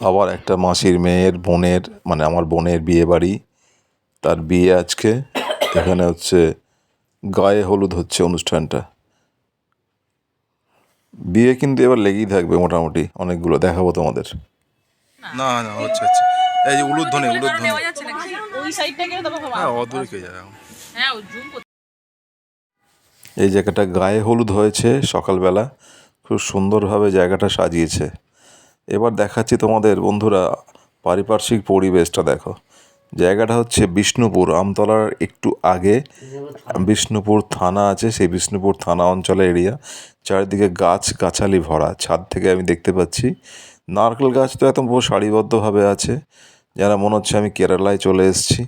আবার একটা মাসির মেয়ের বোনের মানে আমার বোনের বিয়ে বাড়ি তার বিয়ে আজকে। এখানে হচ্ছে গায়ে হলুদ হচ্ছে অনুষ্ঠানটা। বিয়ে কিন্তু এবার লেগেই থাকবে মোটামুটি অনেকগুলো দেখাবো তোমাদের। না না হচ্ছে হচ্ছে। এই যে উলুধ্বনি উলুধ্বনি। নেওয়া যাচ্ছে ওই সাইডটা গেলে তবে হ্যাঁ অদূরে কে যায়? হ্যাঁ জুম এই জায়গাটা গায়ে হলুদ হয়েছে সকালবেলা। খুব সুন্দরভাবে জায়গাটা সাজিয়েছে। এবার দেখাচ্ছি তোমাদের বন্ধুরা পারিপার্শ্বিক পরিবেশটা দেখো। জায়গাটা হচ্ছে বিষ্ণুপুর, আমতলার একটু আগে বিষ্ণুপুর থানা আছে, সেই বিষ্ণুপুর থানা অঞ্চলে এরিয়া। চারিদিকে গাছ গাছালি ভরা, ছাদ থেকে আমি দেখতে পাচ্ছি। নারকেল গাছ তো পুরো সারিবদ্ধভাবে আছে। যেন মনে হচ্ছে আমি কেরালায় চলে এসেছি।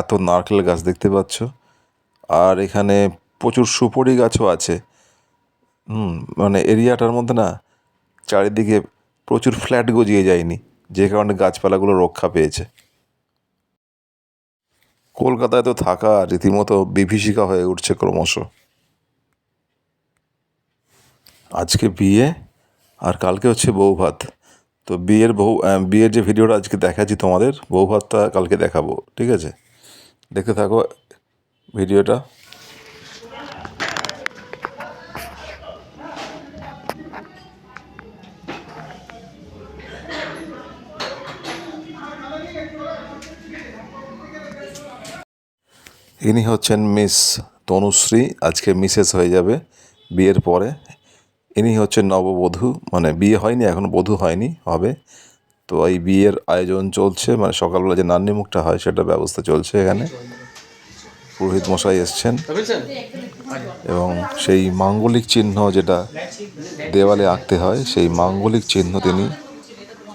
এত নারকেল গাছ দেখতে পাচ্ছ। আর এখানে প্রচুর সুপারি গাছও আছে। হুম মানে এরিয়াটার মধ্যে না, চারিদিকে প্রচুর ফ্ল্যাট গজিয়ে যায়নি, যে কারণে গাছপালাগুলো রক্ষা পেয়েছে। কলকাতায় তো থাকা রীতিমতো বিভীষিকা হয়ে উঠছে ক্রমশ। আজকে বিয়ে আর কালকে হচ্ছে বউ ভাত তো বিয়ের বউ বিয়ের যে ভিডিওটা আজকে দেখাচ্ছি তোমাদের বউ ভাতটা কালকে দেখাবো, ঠিক আছে? দেখতে থাকো ভিডিওটা। ইনি হচ্ছেন মিস তনুশ্রী, আজকে মিসেস হয়ে যাবে বিয়ের পরে। ইনি হচ্ছেন নববধূ মানে বিয়ে হয়নি, এখন বধূ হয়নি, হবে। তো এই বিয়ের আয়োজন চলছে মানে সকালবেলা যে নান্নি মুখটা হয় সেটা ব্যবস্থা চলছে এখানে। পুরোহিত মশাই এসছেন। এবং সেই মাঙ্গলিক চিহ্ন যেটা দেওয়ালে আঁকতে হয়, সেই মাঙ্গলিক চিহ্ন তিনি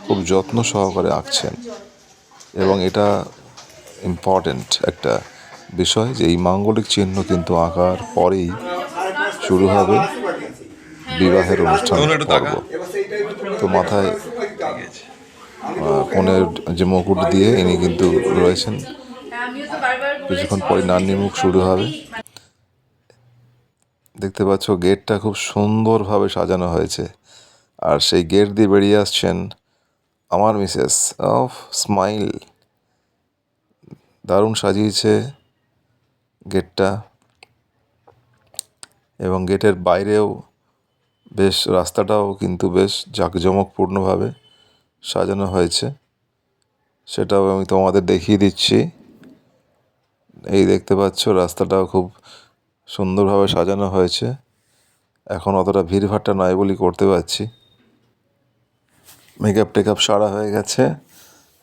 খুব যত্ন সহকারে আঁকছেন। এবং এটা ইম্পর্ট্যান্ট একটা বিষয় যে এই মাঙ্গলিক চিহ্ন কিন্তু আঁকার পরেই শুরু হবে বিবাহের অনুষ্ঠান পর্ব। তো মাথায় কনের যে মুকুট দিয়ে ইনি কিন্তু রয়েছেন। কিছুক্ষণ পরে নান্নি মুখ শুরু হবে। দেখতে পাচ্ছ গেটটা খুব সুন্দরভাবে সাজানো হয়েছে। আর সেই গেট দিয়ে বেরিয়ে আসছেন আমার মিসেস অফ স্মাইল। দারুণ সাজিয়েছে। গেটটা এবং গেটের বাইরেও বেশ, রাস্তাটাও কিন্তু বেশ জাঁকজমকপূর্ণভাবে সাজানো হয়েছে। সেটাও আমি তোমাদের দেখিয়ে দিচ্ছি। এই দেখতে পাচ্ছ, রাস্তাটাও খুব সুন্দরভাবে সাজানো হয়েছে। এখন অতটা ভিড়ভাট্টা নয় বলি করতে পারছি। মেকআপ টেকআপ সারা হয়ে গেছে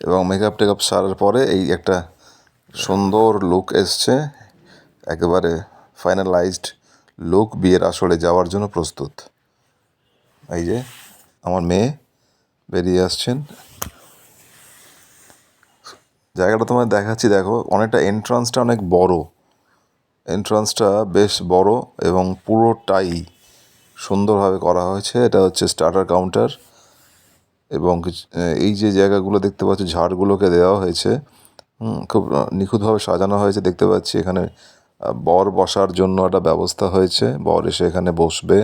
এবং মেকআপ টেকআপ সারার পরে এই একটা সুন্দর লুক এসছে। একেবারে ফাইনালাইজড লোক বিয়ের আসরে যাওয়ার জন্য প্রস্তুত। এই যে আমার মেয়ে বেরিয়ে আসছেন। জায়গাটা তোমায় দেখাচ্ছি, দেখো, অনেকটা এন্ট্রান্সটা অনেক বড়। এন্ট্রান্সটা বেশ বড় এবং পুরোটাই সুন্দরভাবে করা হয়েছে। এটা হচ্ছে স্টার্টার কাউন্টার এবং এই যে জায়গাগুলো দেখতে পাচ্ছ, ঝাড়গুলোকে দেওয়া হয়েছে। খুব নিখুঁতভাবে সাজানো হয়েছে, দেখতে পাচ্ছি এখানে বর বসার জন্য একটা ব্যবস্থা হয়েছে। বর এসে এখানে বসবে।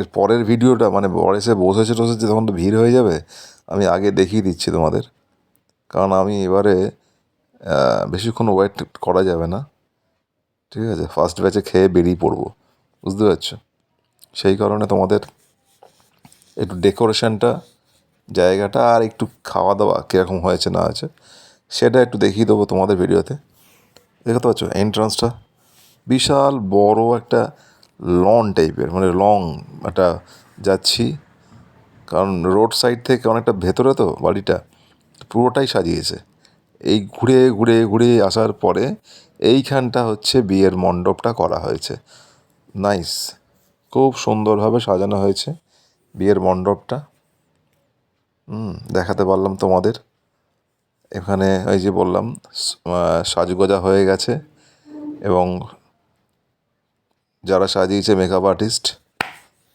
এর পরের ভিডিওটা মানে বর এসে বসেছে টসেছে তখন তো ভিড় হয়ে যাবে। আমি আগে দেখিয়ে দিচ্ছি তোমাদের। কারণ আমি এবারে বেশিক্ষণ ওয়েট করা যাবে না। ঠিক আছে? ফার্স্ট ব্যাচে খেয়ে বেরিয়ে পড়ব। বুঝতে পারছ? সেই কারণে তোমাদের একটু ডেকোরেশনটা জায়গাটা আর একটু খাওয়া দাওয়া কীরকম হয়েছে না আছে সেটা একটু দেখিয়ে দেবো তোমাদের ভিডিওতে দেখতে পাচ্ছ এন্ট্রান্সটা বিশাল বড় একটা লন টাইপের মানে লং একটা যাচ্ছি। কারণ রোড সাইড থেকে অনেকটা ভেতরে তো বাড়িটা পুরোটাই সাজিয়েছে। এই ঘুরে ঘুরে ঘুরে আসার পরে এইখানটা হচ্ছে বিয়ের মণ্ডপটা করা হয়েছে। নাইস খুব সুন্দরভাবে সাজানো হয়েছে বিয়ের মণ্ডপটা। হুম, দেখাতে পারলাম তোমাদের। এখানে ওই যে বললাম সাজগোজা হয়ে গেছে এবং যারা সাজিয়েছে মেকআপ আর্টিস্ট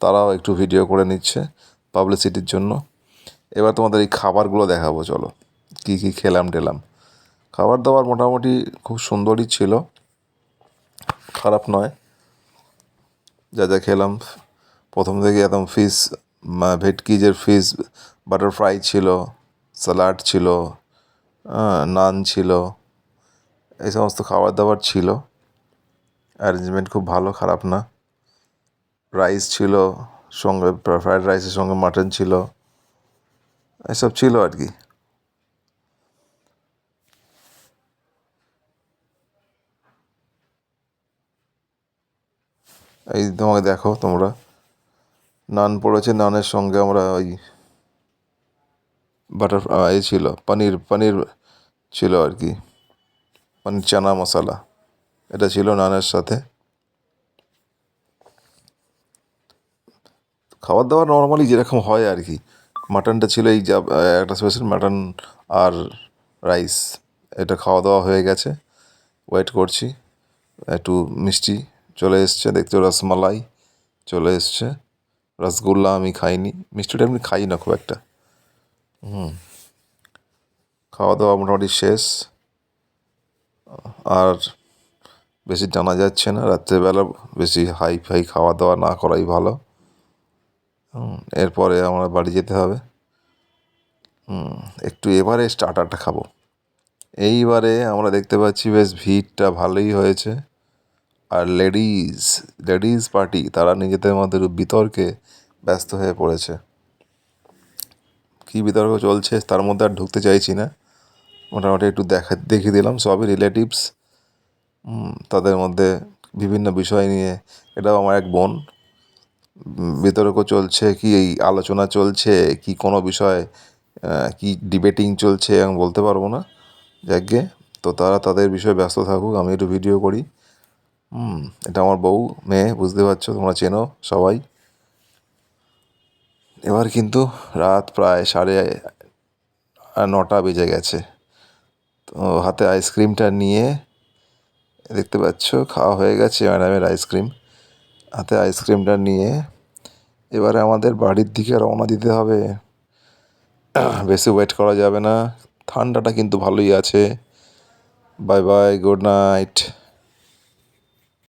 তারাও একটু ভিডিও করে নিচ্ছে পাবলিসিটির জন্য। এবার তোমাদের এই খাবারগুলো দেখাবো, চলো। কী কী খেলাম টেলাম। খাবার দাবার মোটামুটি খুব সুন্দরই ছিল, খারাপ নয়। যা যা খেলাম, প্রথম থেকে একদম ফিস ভেটকিজের ফিস বাটার ফ্রাই ছিল স্যালাড ছিল নান ছিল, এই সমস্ত খাবার দাবার ছিল। অ্যারেঞ্জমেন্ট খুব ভালো, খারাপ না। রাইস ছিল, সঙ্গে ফ্রায়েড রাইসের সঙ্গে মাটন ছিল। এসব ছিল আর কি। এই তোমাকে দেখো তোমরা। নান পড়েছে, নানের সঙ্গে আমরা ওই বাটার এ ছিল, পনির পনির ছিল আর কি। পনির চানা মশলা, এটা ছিল নানের সাথে। খাবার দাবার নর্মালি যেরকম হয় আর কি। মাটনটা ছিল এই যা একটা স্পেশাল মাটন আর রাইস এটা খাওয়া দাওয়া হয়ে গেছে। ওয়েট করছি, একটু মিষ্টি চলে এসছে, দেখতে রসমালাই চলে এসছে। রসগোল্লা আমি খাইনি, মিষ্টিটা এমনি খাই না খুব একটা। হুম খাওয়া দাওয়া মোটামুটি শেষ। আর বেশি জানা যাচ্ছে না, রাত্রেবেলা বেশি হাই ফাই খাওয়া দাওয়া না করাই ভালো। এরপরে আমরা বাড়ি যেতে হবে। একটু এবারে স্টার্টারটা খাব। এইবারে আমরা দেখতে পাচ্ছি বেশ ভিড়টা ভালোই হয়েছে। আর লেডিস লেডিস পার্টি, তারা নিজেদের মধ্যে বিতর্কে ব্যস্ত হয়ে পড়েছে। কী বিতর্ক চলছে তার মধ্যে আর ঢুকতে চাইছি না। মোটামুটি একটু দেখা দেখিয়ে দিলাম সবই রিলেটিভস তাদের মধ্যে বিভিন্ন বিষয় নিয়ে। এটাও আমার এক বোন। বিতর্ক চলছে, কি এই আলোচনা চলছে, কি কোনো বিষয় কি ডিবেটিং চলছে আমি বলতে পারব না। যাকে, তো তারা তাদের বিষয়ে ব্যস্ত থাকুক, আমি একটু ভিডিও করি। হুম এটা আমার বউ, মেয়ে, বুঝতে পারছ, তোমরা চেনো সবাই। এবার কিন্তু রাত প্রায় সাড়ে নটা বেজে গেছে। তো হাতে আইসক্রিমটা নিয়ে দেখতে পাচ্ছ, খাওয়া হয়ে গেছে ম্যাডামের আইসক্রিম। হাতে আইসক্রিমটা নিয়ে এবারে আমাদের বাড়ির দিকে রওনা দিতে হবে। বেশি ওয়েট করা যাবে না। ঠান্ডাটা কিন্তু ভালোই আছে। Bye bye, good night.